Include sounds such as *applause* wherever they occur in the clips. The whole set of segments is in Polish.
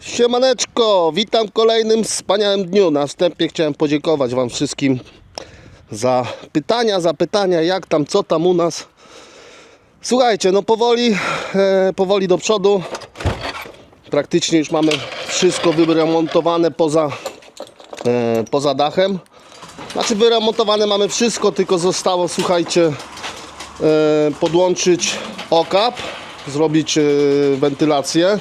Siemaneczko, witam w kolejnym wspaniałym dniu. Na wstępie chciałem podziękować Wam wszystkim za pytania, za pytania, jak tam, co tam u nas. Słuchajcie, no powoli, e, powoli do przodu. Praktycznie już mamy wszystko wyremontowane poza, e, poza dachem. Znaczy wyremontowane mamy wszystko, tylko zostało, słuchajcie, e, podłączyć okap, zrobić e, wentylację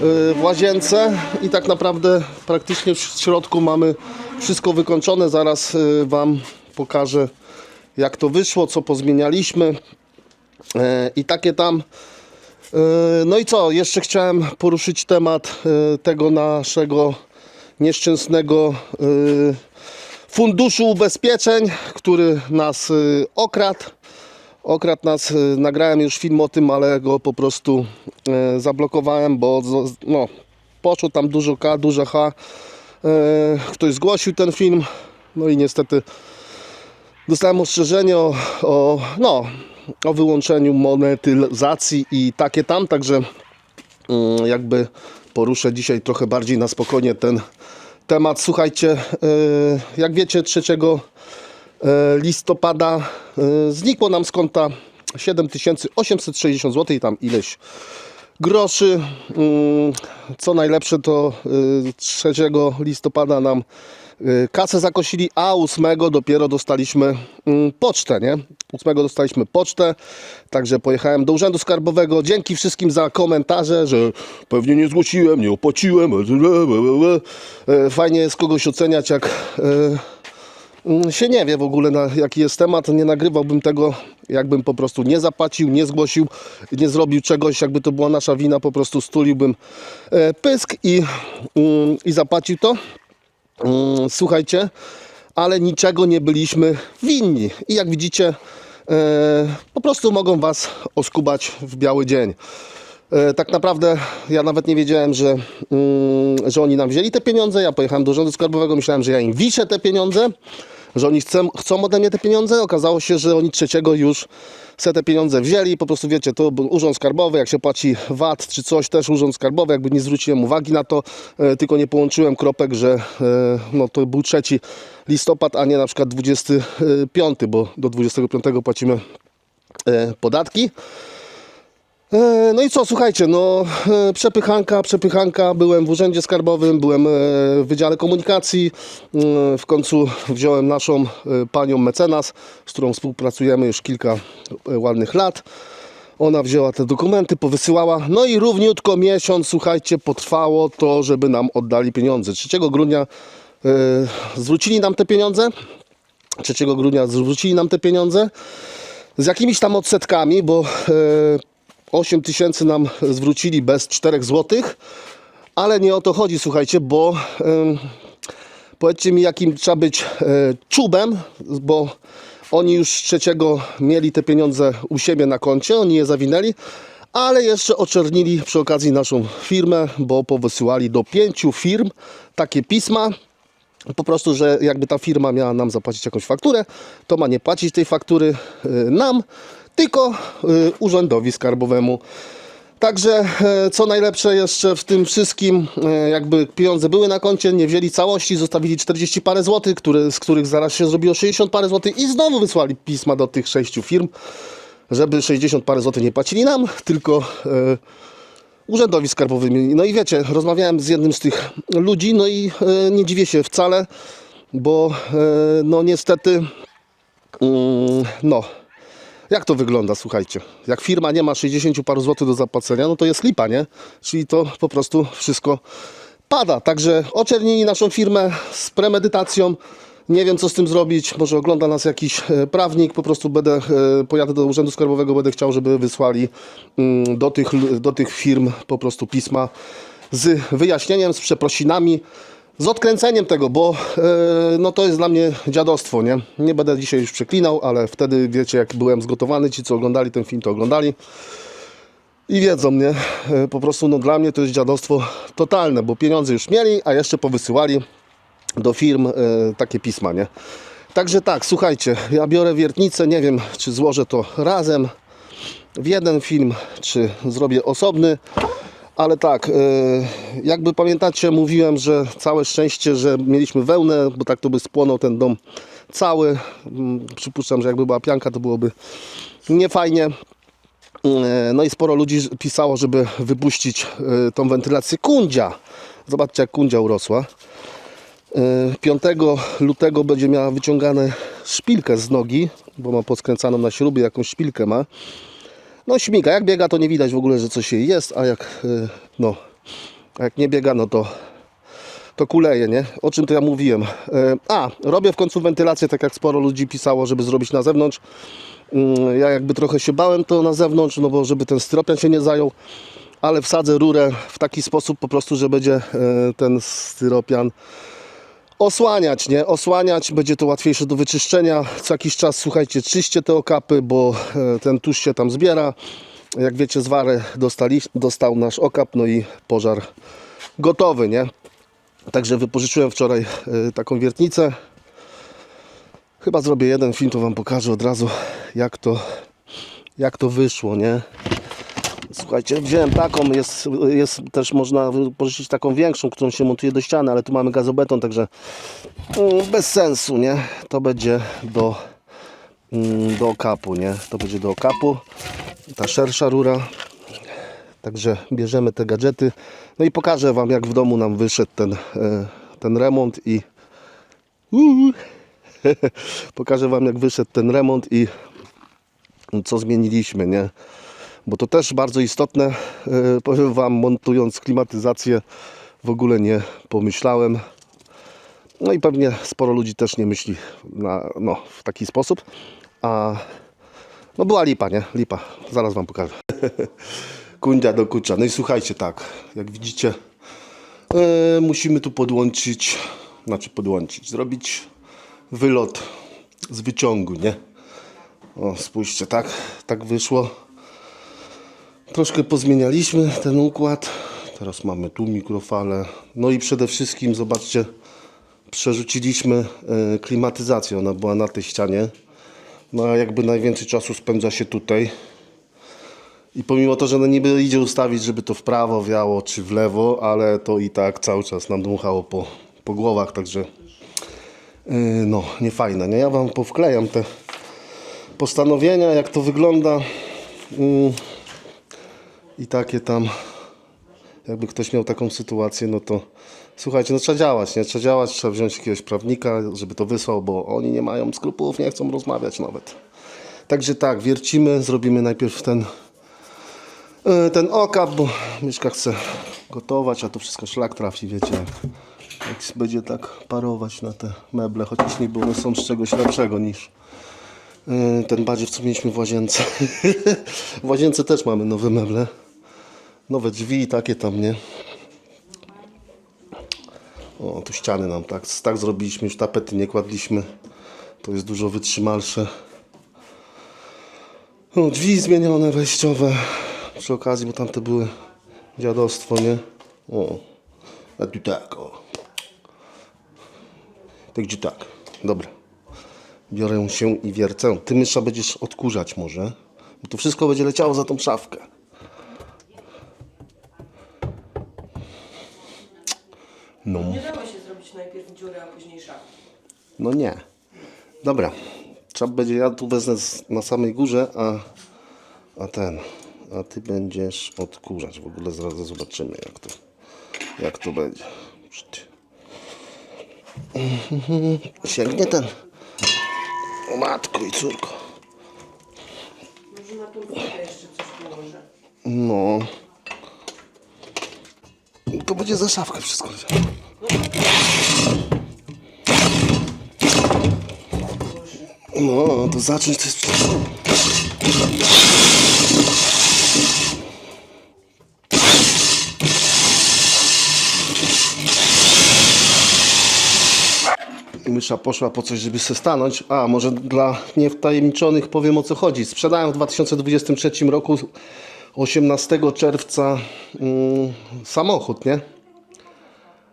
w łazience i tak naprawdę praktycznie w środku mamy wszystko wykończone. Zaraz e, Wam pokażę jak to wyszło, co pozmienialiśmy E, i takie tam. No i co, jeszcze chciałem poruszyć temat tego naszego nieszczęsnego funduszu ubezpieczeń, który nas okradł. Okradł nas, e, nagrałem już film o tym, ale go po prostu e, zablokowałem, bo no, poszło tam dużo K, dużo H. E, Ktoś zgłosił ten film, no i niestety dostałem ostrzeżenie o, o, no, o wyłączeniu monetyzacji i takie tam, także jakby poruszę dzisiaj trochę bardziej na spokojnie ten temat. Słuchajcie, jak wiecie 3 e, listopada e, znikło nam z konta 7860 zł i tam ileś groszy. Mm, Co najlepsze to y, 3 listopada nam kasę zakosili, a 8 dopiero dostaliśmy mm, pocztę, nie? 8 dostaliśmy pocztę, także pojechałem do Urzędu Skarbowego. Dzięki wszystkim za komentarze, że pewnie nie zgłosiłem, nie opłaciłem. E, Fajnie jest kogoś oceniać, jak e, się nie wie w ogóle na jaki jest temat, nie nagrywałbym tego, jakbym po prostu nie zapłacił, nie zgłosił, nie zrobił czegoś, jakby to była nasza wina, po prostu stuliłbym e, pysk i, mm, i zapłacił to. Mm, Słuchajcie, ale niczego nie byliśmy winni i jak widzicie, e, po prostu mogą Was oskubać w biały dzień. E, Tak naprawdę ja nawet nie wiedziałem, że, mm, że oni nam wzięli te pieniądze. Ja pojechałem do Urzędu Skarbowego, myślałem, że ja im wiszę te pieniądze, że oni chcą, chcą ode mnie te pieniądze. Okazało się, że oni trzeciego już se te pieniądze wzięli. Po prostu wiecie, to był Urząd Skarbowy, jak się płaci VAT czy coś, też Urząd Skarbowy, jakby nie zwróciłem uwagi na to, e, tylko nie połączyłem kropek, że e, no, to był 3 listopad, a nie na przykład 25, bo do 25 płacimy e, podatki. E, No i co, słuchajcie, no e, przepychanka, przepychanka, byłem w urzędzie skarbowym, byłem e, w Wydziale Komunikacji, Mm, w końcu wziąłem naszą panią mecenas, z którą współpracujemy już kilka ładnych lat. Ona wzięła te dokumenty, powysyłała, no i równiutko miesiąc, słuchajcie, potrwało to, żeby nam oddali pieniądze. 3 grudnia zwrócili nam te pieniądze, 3 grudnia zwrócili nam te pieniądze. Z jakimiś tam odsetkami, bo 8 tysięcy nam zwrócili bez 4 złotych, ale nie o to chodzi, słuchajcie, bo em, powiedzcie mi, jakim trzeba być e, czubem, bo oni już trzeciego mieli te pieniądze u siebie na koncie, oni je zawinęli, ale jeszcze oczernili przy okazji naszą firmę, bo powysyłali do pięciu firm takie pisma, po prostu, że jakby ta firma miała nam zapłacić jakąś fakturę, to ma nie płacić tej faktury y, nam, tylko y, urzędowi skarbowemu. Także e, co najlepsze jeszcze w tym wszystkim, e, jakby pieniądze były na koncie, nie wzięli całości, zostawili 40 parę złotych, z których zaraz się zrobiło 60 parę złotych i znowu wysłali pisma do tych sześciu firm, żeby 60 parę złotych nie płacili nam, *laughs* tylko e, urzędowi skarbowym. No i wiecie, rozmawiałem z jednym z tych ludzi, no i e, nie dziwię się wcale, bo e, no niestety, mm, no, jak to wygląda, słuchajcie? Jak firma nie ma 60 paru złotych do zapłacenia, no to jest lipa, nie? Czyli to po prostu wszystko pada. Także oczernili naszą firmę z premedytacją. Nie wiem, co z tym zrobić. Może ogląda nas jakiś e, prawnik. Po prostu będę, e, pojadę do Urzędu Skarbowego, będę chciał, żeby wysłali mm, do tych, do tych firm po prostu pisma z wyjaśnieniem, z przeprosinami, z odkręceniem tego, bo e, no to jest dla mnie dziadostwo, nie? Nie będę dzisiaj już przeklinał, ale wtedy, wiecie, jak byłem zgotowany, ci, co oglądali ten film, to oglądali i wiedzą mnie. E, Po prostu no, dla mnie to jest dziadostwo totalne, bo pieniądze już mieli, a jeszcze powysyłali do firm e, takie pisma, nie? Także tak, słuchajcie, ja biorę wiertnicę, nie wiem, czy złożę to razem w jeden film, czy zrobię osobny, Ale tak, e, jakby pamiętacie, mówiłem, że całe szczęście, że mieliśmy wełnę, bo tak to by spłonął ten dom cały. Mm, Przypuszczam, że jakby była pianka, to byłoby niefajnie. E, No i sporo ludzi pisało, żeby wypuścić e, tą wentylację kundzia. Zobaczcie, jak kundzia urosła. E, 5 lutego będzie miała wyciągane szpilkę z nogi, bo ma poskręcaną na śrubie, jakąś szpilkę ma. No śmiga, jak biega to nie widać w ogóle, że coś jest, a jak, e, no, a jak nie biega, no to, to kuleje, nie? O czym to ja mówiłem? E, A, robię w końcu wentylację, tak jak sporo ludzi pisało, żeby zrobić na zewnątrz. Mm, Ja jakby trochę się bałem to na zewnątrz, no bo żeby ten styropian się nie zajął, ale wsadzę rurę w taki sposób po prostu, że będzie e, ten styropian osłaniać, nie? Osłaniać, będzie to łatwiejsze do wyczyszczenia. Co jakiś czas, słuchajcie, czyście te okapy, bo e, ten tusz się tam zbiera. Jak wiecie, z wary dostali, dostał nasz okap, no i pożar gotowy, nie? Także wypożyczyłem wczoraj e, taką wiertnicę. Chyba zrobię jeden film, to Wam pokażę od razu, jak to, jak to wyszło, nie? Słuchajcie, wziąłem taką, jest, jest też można pożyczyć taką większą, którą się montuje do ściany, ale tu mamy gazobeton, także mm, bez sensu, nie? To będzie do, mm, do okapu, nie? To będzie do okapu, ta szersza rura. Także bierzemy te gadżety. No i pokażę Wam, jak w domu nam wyszedł ten, e, ten remont i *laughs* pokażę Wam, jak wyszedł ten remont i co zmieniliśmy, nie? Bo to też bardzo istotne. E, Powiem Wam, montując klimatyzację, w ogóle nie pomyślałem. No i pewnie sporo ludzi też nie myśli na, no, w taki sposób. A no była lipa, nie? Lipa. Zaraz Wam pokażę. *laughs* Kundia do kucza. No i słuchajcie, tak, jak widzicie, e, musimy tu podłączyć, znaczy podłączyć, zrobić wylot z wyciągu, nie? O, spójrzcie, tak, tak wyszło. Troszkę pozmienialiśmy ten układ. Teraz mamy tu mikrofale. No i przede wszystkim, zobaczcie, przerzuciliśmy e, klimatyzację. Ona była na tej ścianie. No a jakby najwięcej czasu spędza się tutaj. I pomimo to, że no niby idzie ustawić, żeby to w prawo wiało czy w lewo, ale to i tak cały czas nam dmuchało po, po głowach, także yy, no, nie fajne. Nie? Ja Wam powklejam te postanowienia, jak to wygląda. Yy, I takie tam, jakby ktoś miał taką sytuację, no to słuchajcie, no trzeba działać, nie? Trzeba działać, trzeba wziąć jakiegoś prawnika, żeby to wysłał, bo oni nie mają skrupułów, nie chcą rozmawiać nawet. Także tak, wiercimy, zrobimy najpierw ten e, ten okap, bo Mieszka chce gotować, a to wszystko szlak trafi, wiecie, jak, jak będzie tak parować na te meble, chociaż niby one są z czegoś lepszego niż e, ten badziew, co mieliśmy w łazience. *laughs* w łazience też mamy nowe meble, nowe drzwi, takie tam, nie? O, tu ściany nam tak, tak zrobiliśmy, już tapety nie kładliśmy, to jest dużo wytrzymalsze. O, drzwi zmienione, wejściowe. Przy okazji, bo tamte były dziadostwo, nie? O, a tu tak, o. Tak gdzie tak. Dobra. Biorę się i wiercę. Ty mysza będziesz odkurzać może. Bo to wszystko będzie leciało za tą szafkę. No. Nie dało się zrobić najpierw dziurę, a później szafę. No nie. Dobra. Trzeba będzie, ja tu wezmę z- na samej górze, a, a ten, a ty będziesz odkurzać. W ogóle zaraz zobaczymy jak to, jak to będzie. Mhm. Sięgnie ten. O matko i córko. Może na podwórkę jeszcze coś położę. No. Będzie za szafkę wszystko. No, to zacząć to jest. Mysza poszła po coś, żeby se stanąć. A, może dla niewtajemniczonych powiem o co chodzi. Sprzedałem w 2023 roku 18 czerwca mm, samochód, nie?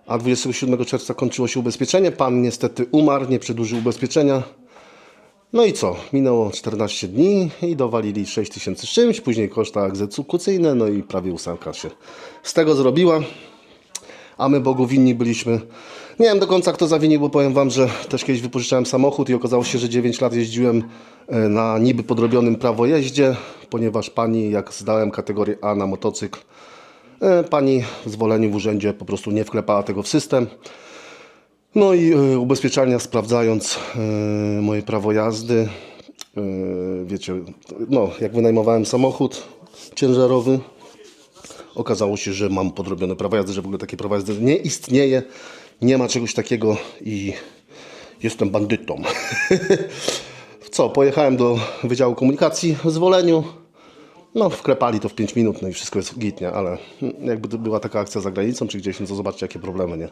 A 27 czerwca kończyło się ubezpieczenie. Pan niestety umarł, nie przedłużył ubezpieczenia. No i co? Minęło 14 dni i dowalili 6 tysięcy czymś, później koszta egzekucyjne, no i prawie ósemka się z tego zrobiła. A my Bogu winni byliśmy. Nie wiem do końca kto zawinił, bo powiem Wam, że też kiedyś wypożyczałem samochód i okazało się, że 9 lat jeździłem e, na niby podrobionym prawo jeździe, ponieważ pani, jak zdałem kategorię A na motocykl, e, pani w zwoleniu w urzędzie po prostu nie wklepała tego w system. No i e, ubezpieczalnia sprawdzając e, moje prawo jazdy, wiecie, no jak wynajmowałem samochód ciężarowy, okazało się, że mam podrobione prawo jazdy, że w ogóle takie prawo jazdy nie istnieje, nie ma czegoś takiego i jestem bandytą. *laughs* Co, pojechałem do Wydziału Komunikacji w Zwoleniu, no wklepali to w 5 minut, no i wszystko jest git, nie? Ale jakby to była taka akcja za granicą czy gdzieś, no to zobaczcie jakie problemy, nie?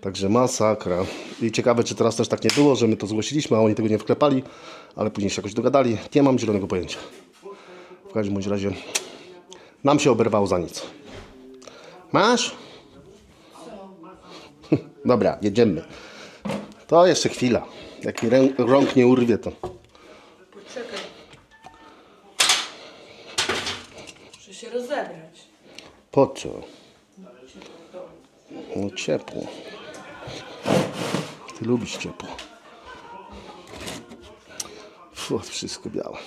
Także masakra. I ciekawe, czy teraz też tak nie było, że my to zgłosiliśmy, a oni tego nie wklepali, ale później się jakoś dogadali. Nie mam zielonego pojęcia. W każdym bądź razie nam się oberwało za nic. Masz? *laughs* Dobra, jedziemy. To jeszcze chwila. Jak mi rąk nie urwie, to po co? No ciepło. Ty lubisz ciepło. Fu, wszystko białe.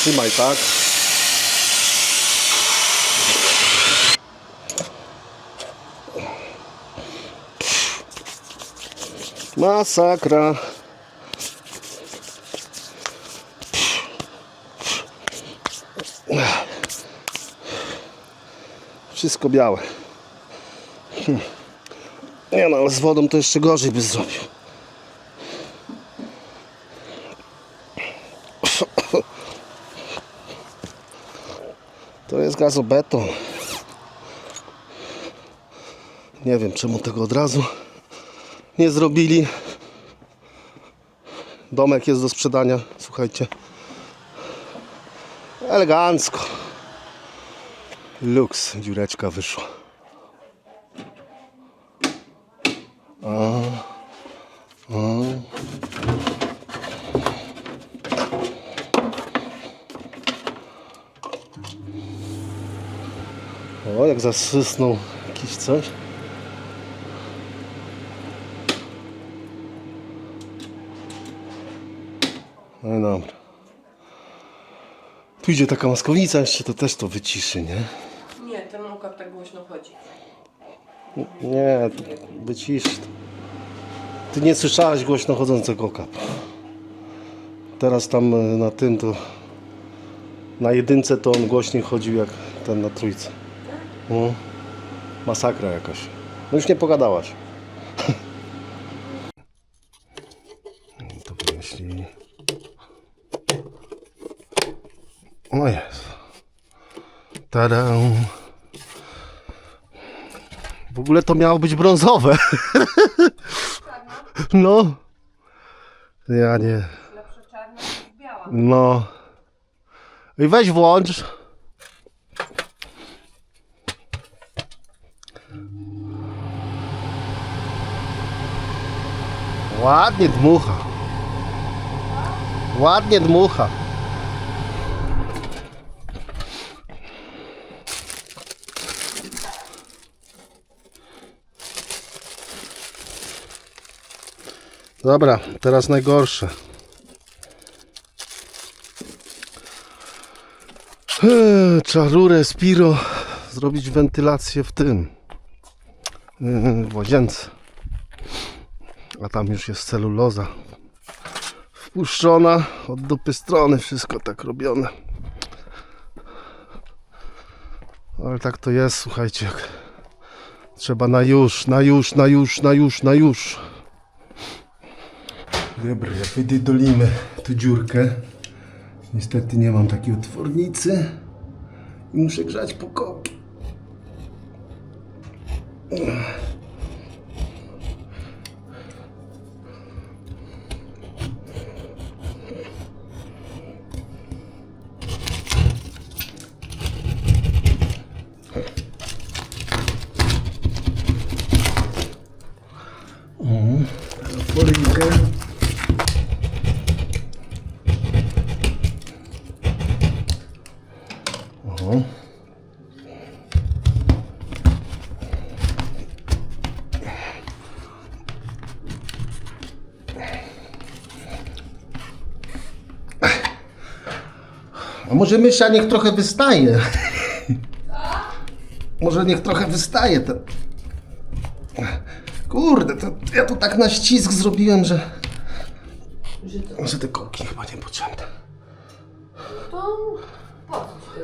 Trzymaj tak. Masakra. Wszystko białe. Hm. Nie no, ale z wodą to jeszcze gorzej by zrobił. To jest gazobeton. Nie wiem czemu tego od razu nie zrobili. Domek jest do sprzedania, słuchajcie. Elegancko. Luks, dziureczka wyszła. O, jak zasysnął jakiś coś. No dobra. Tu idzie taka maskownica jeszcze, to też to wyciszy, nie? Nie, ten okap tak głośno chodzi. Nie, to wyciszy to. Ty nie słyszałeś głośno chodzącego kap. Teraz tam e, na tym to... Na jedynce to on głośniej chodził jak ten na trójce. No. Masakra jakaś. No już nie pogadałaś. *laughs* to wymyślili. O jest. Tada. W ogóle to miało być brązowe. *laughs* No. Ja nie. Lepsze czarna niż biała. No. I weź włącz. Ładnie dmucha. Ładnie dmucha. Dobra, teraz najgorsze. Eee, Trzeba rurę Spiro zrobić wentylację w tym yy, w łazience. A tam już jest celuloza wpuszczona od dupy strony, wszystko tak robione. Ale tak to jest, słuchajcie, trzeba na już, na już, na już, na już, na już. Dobra, jak wydolimy tu dziurkę. Niestety nie mam takiej otwornicy i muszę grzać po koki. Może mysza niech trochę wystaje? *laughs* Może niech trochę wystaje ten... Kurde, to ja tu tak na ścisk zrobiłem, że... Że to, Że te kołki chyba niepotrzebne. to po co ci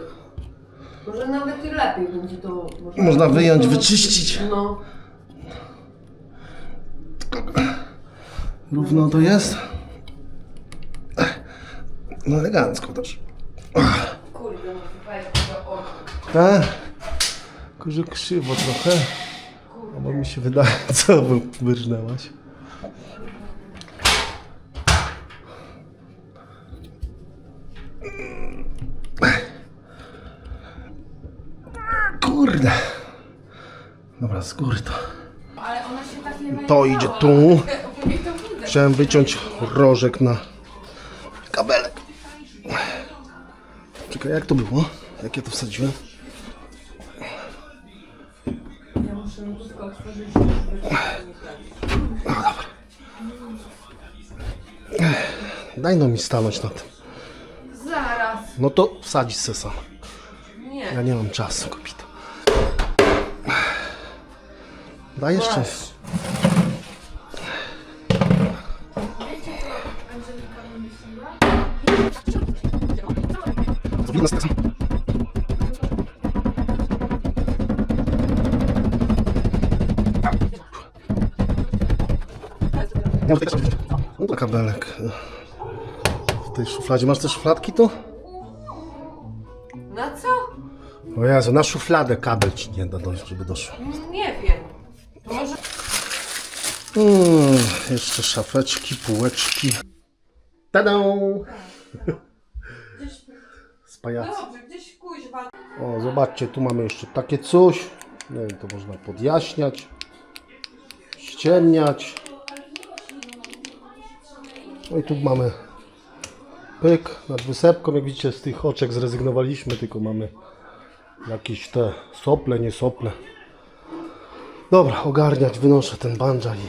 to? Może nawet i lepiej będzie to... Można, Można wyjąć, wyczyścić. No. Równo to jest? No elegancko też. Kurde, no. Tak? Tylko, że krzywo trochę. Albo mi się wydaje, *laughs* co wy- wyrżnęłaś. Kurde. Dobra, z góry to. Ale ona się tak nie To idzie tu. *laughs* Chciałem wyciąć rożek na Czekaj, jak to było? Jak ja to wsadziłem? Ja muszę lodówkę otworzyć, żeby nie trafić. Daj no mi stanąć na tym. Zaraz. No to wsadzić se sam. Nie. Ja nie mam czasu, kopita. Daj jeszcze. Zrobimy na sam. Ja mam tutaj No to kabelek. W tej szufladzie. Masz te szufladki tu? Na co? O Jezu, na szufladę kabel ci nie da dojść, żeby doszło. Nie wiem. To może... Mm, jeszcze szafeczki, półeczki. Tadą! pajacy. Dobrze, gdzieś kuźwa. O, zobaczcie, tu mamy jeszcze takie coś. Nie wiem, to można podjaśniać, ściemniać. No i tu mamy pyk nad wysepką. Jak widzicie, z tych oczek zrezygnowaliśmy, tylko mamy jakieś te sople, nie sople. Dobra, ogarniać, wynoszę ten bandża i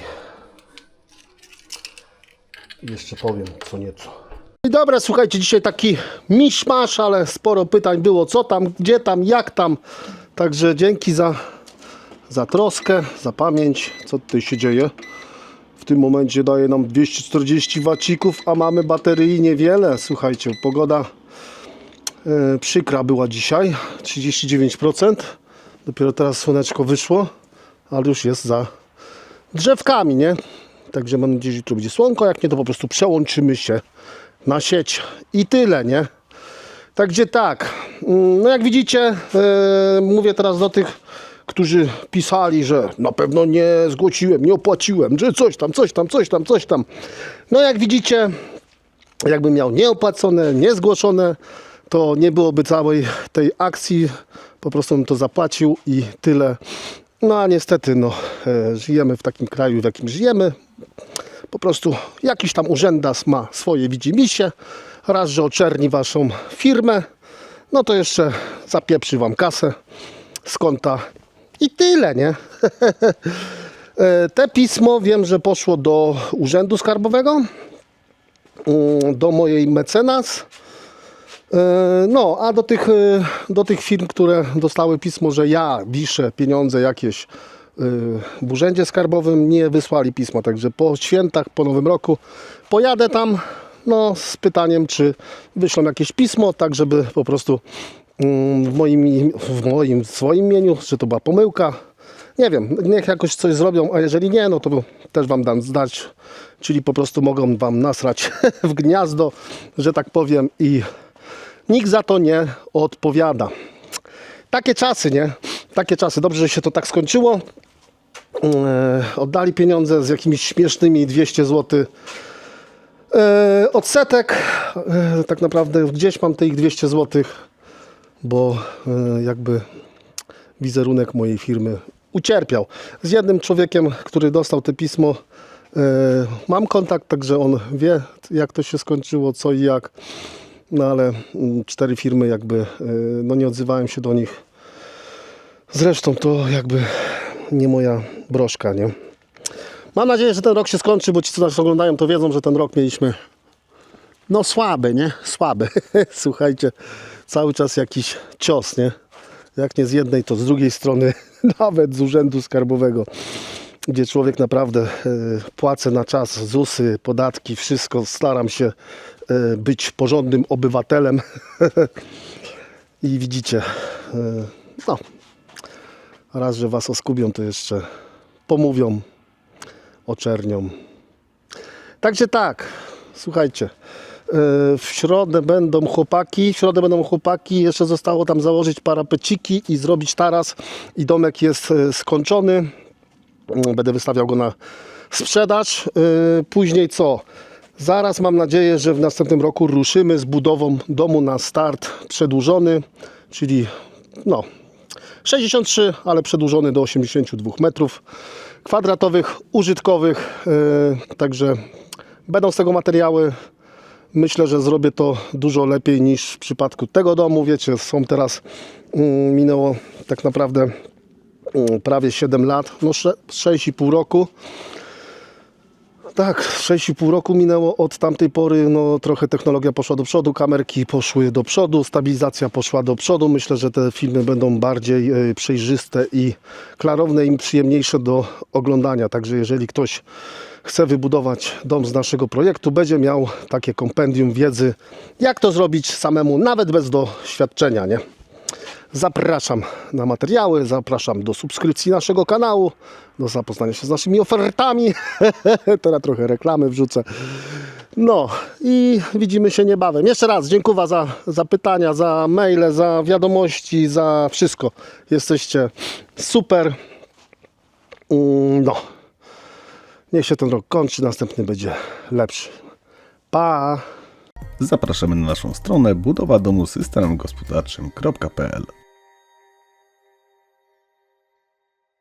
jeszcze powiem co nieco. I dobra, słuchajcie, dzisiaj taki miszmasz, ale sporo pytań było, co tam, gdzie tam, jak tam. Także dzięki za, za troskę, za pamięć, co tutaj się dzieje. W tym momencie daje nam 240 wacików, a mamy baterii niewiele. Słuchajcie, pogoda e, przykra była dzisiaj, 39%. Dopiero teraz słoneczko wyszło, ale już jest za drzewkami, nie? Także mam nadzieję, że jutro będzie słonko, jak nie to po prostu przełączymy się na sieć i tyle, nie? Także tak, mm, no jak widzicie, e, mówię teraz do tych, którzy pisali, że na pewno nie zgłosiłem, nie opłaciłem, że coś tam, coś tam, coś tam, coś tam. No jak widzicie, jakbym miał nieopłacone, niezgłoszone, to nie byłoby całej tej akcji, po prostu bym to zapłacił i tyle. No a niestety, no, e, żyjemy w takim kraju, w jakim żyjemy. Po prostu jakiś tam urzędas ma swoje widzimisię, raz, że oczerni waszą firmę, no to jeszcze zapieprzy wam kasę z konta i tyle, nie? *laughs* E, Te pismo wiem, że poszło do Urzędu Skarbowego, mm, do mojej mecenas. E, No, a do tych, e, do tych firm, które dostały pismo, że ja wiszę pieniądze jakieś w urzędzie skarbowym, nie wysłali pisma. Także po świętach, po nowym roku pojadę tam no, z pytaniem, czy wyślą jakieś pismo, tak żeby po prostu mm, w moim, im- w moim swoim imieniu, że to była pomyłka. Nie wiem, niech jakoś coś zrobią, a jeżeli nie, no to też wam dam znać. Czyli po prostu mogą wam nasrać *laughs* w gniazdo, że tak powiem i nikt za to nie odpowiada. Takie czasy, nie? Takie czasy. Dobrze, że się to tak skończyło. E, oddali pieniądze z jakimiś śmiesznymi 200 zł e, odsetek. E, tak naprawdę gdzieś mam te ich 200 zł, bo jakby wizerunek mojej firmy ucierpiał. Z jednym człowiekiem, który dostał to pismo, Mam kontakt, także on wie, jak to się skończyło, co i jak. No ale mm, cztery firmy jakby, no nie odzywałem się do nich. Zresztą to jakby nie moja broszka, nie? Mam nadzieję, że ten rok się skończy, bo ci, co nas oglądają, to wiedzą, że ten rok mieliśmy no słaby, nie? Słaby. *laughs* Słuchajcie, cały czas jakiś cios, nie? Jak nie z jednej, to z drugiej strony, *laughs* nawet z urzędu skarbowego, gdzie człowiek naprawdę e, płacę na czas ZUSy, podatki, wszystko. Staram się e, być porządnym obywatelem. *laughs* I widzicie, e, no, raz, że was oskubią, to jeszcze pomówią, oczernią. Także tak, słuchajcie. e, W środę będą chłopaki, w środę będą chłopaki, jeszcze zostało tam założyć parapeciki i zrobić taras i domek jest e, skończony. Mm, Będę wystawiał go na sprzedaż. E, Później co? Zaraz mam nadzieję, że w następnym roku ruszymy z budową domu na start przedłużony, czyli no 63, ale przedłużony do 82 metrów kwadratowych, użytkowych. e, Także będą z tego materiały. Myślę, że zrobię to dużo lepiej niż w przypadku tego domu. Wiecie, są teraz, mm, minęło tak naprawdę mm, prawie 7 lat, no sze- 6,5 roku. Tak, 6,5 roku minęło od tamtej pory. No, trochę technologia poszła do przodu, kamerki poszły do przodu, stabilizacja poszła do przodu. Myślę, że te filmy będą bardziej e, przejrzyste i klarowne i przyjemniejsze do oglądania. Także jeżeli ktoś chce wybudować dom z naszego projektu, będzie miał takie kompendium wiedzy, jak to zrobić samemu, nawet bez doświadczenia, nie? Zapraszam na materiały, zapraszam do subskrypcji naszego kanału, do zapoznania się z naszymi ofertami. *laughs* Teraz trochę reklamy wrzucę. No i widzimy się niebawem. Jeszcze raz dziękuję za, za pytania, za maile, za wiadomości, za wszystko. Jesteście super. Mm, No. Niech się ten rok kończy, następny będzie lepszy. Pa! Zapraszamy na naszą stronę budowa domu systemem gospodarczym.pl